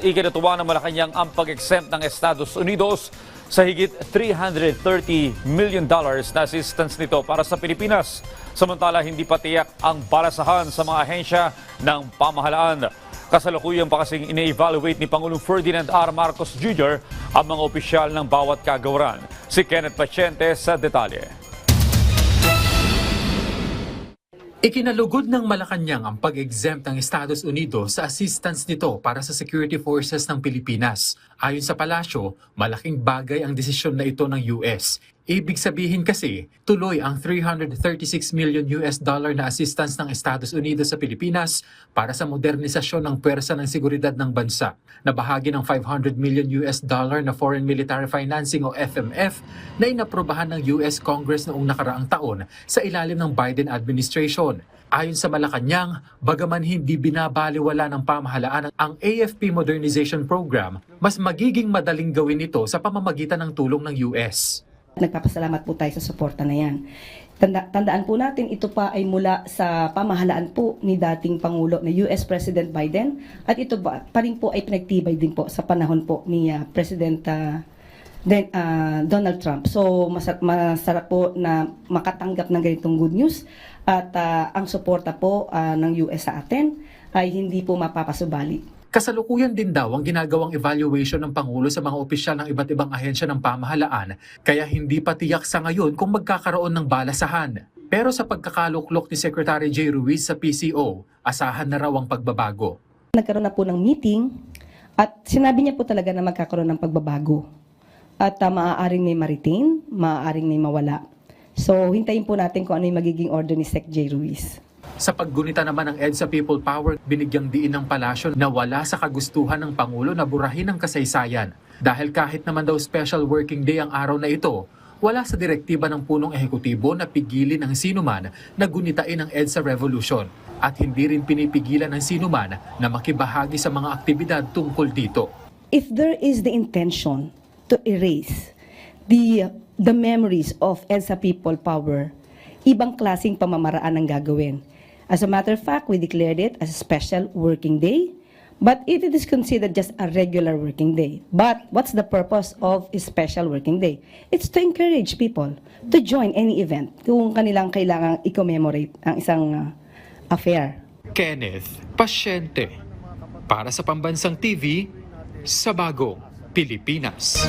Ikinatuwa ng Malacanang ang pag-exempt ng Estados Unidos sa higit 330 million dollars na assistance nito para sa Pilipinas. Samantala, hindi pa tiyak ang balasahan sa mga ahensya ng pamahalaan. Kasalukuyang pa kasing ine-evaluate ni Pangulong Ferdinand R. Marcos Jr. ang mga opisyal ng bawat kagawaran. Si Kenneth Paciente sa detalye. Ikinalugod ng Malacanang ang pag-exempt ng Estados Unidos sa assistance nito para sa security forces ng Pilipinas. Ayon sa palasyo, malaking bagay ang desisyon na ito ng US. Ibig sabihin kasi, tuloy ang 336 million US dollar na assistance ng Estados Unidos sa Pilipinas para sa modernisasyon ng pwersa ng seguridad ng bansa na bahagi ng 500 million US dollar na Foreign Military Financing o FMF na inaprobahan ng US Congress noong nakaraang taon sa ilalim ng Biden administration. Ayon sa Malacanang, bagaman hindi binabaliwala ng pamahalaan ang AFP Modernization Program, mas magiging madaling gawin ito sa pamamagitan ng tulong ng US. Nagpapasalamat po tayo sa suporta na yan. Tanda, tandaan po natin, ito pa ay mula sa pamahalaan po ni dating Pangulo na US President Biden at ito pa, pa rin po ay pinagtibay din po sa panahon po ni ah, President ah, Den- ah, Donald Trump. So masarap, masarap po na makatanggap ng ganitong good news at ah, ang suporta po ah, ng US sa atin ay hindi po mapapasubali. Kasalukuyan din daw ang ginagawang evaluation ng Pangulo sa mga opisyal ng iba't ibang ahensya ng pamahalaan, kaya hindi pa tiyak sa ngayon kung magkakaroon ng balasahan. Pero sa pagkakaluklok ni Secretary J. Ruiz sa PCO, asahan na raw ang pagbabago. nagkaroon na po ng meeting at sinabi niya po talaga na magkakaroon ng pagbabago. At uh, maaaring may ma-retain, maaaring may mawala. So, hintayin po natin kung ano yung magiging order ni Sec J. Ruiz. Sa paggunita naman ng EDSA People Power, binigyang diin ng palasyo na wala sa kagustuhan ng Pangulo na burahin ang kasaysayan. Dahil kahit naman daw special working day ang araw na ito, wala sa direktiba ng punong ehekutibo na pigilin ang sinuman na gunitain ang EDSA Revolution at hindi rin pinipigilan ng sinuman na makibahagi sa mga aktibidad tungkol dito. If there is the intention to erase the the memories of EDSA People Power, ibang klasing pamamaraan ang gagawin. As a matter of fact, we declared it as a special working day, but it is considered just a regular working day. But what's the purpose of a special working day? It's to encourage people to join any event kung kanilang kailangang i-commemorate ang isang uh, affair. Kenneth Pasyente para sa Pambansang TV sa Bagong Pilipinas.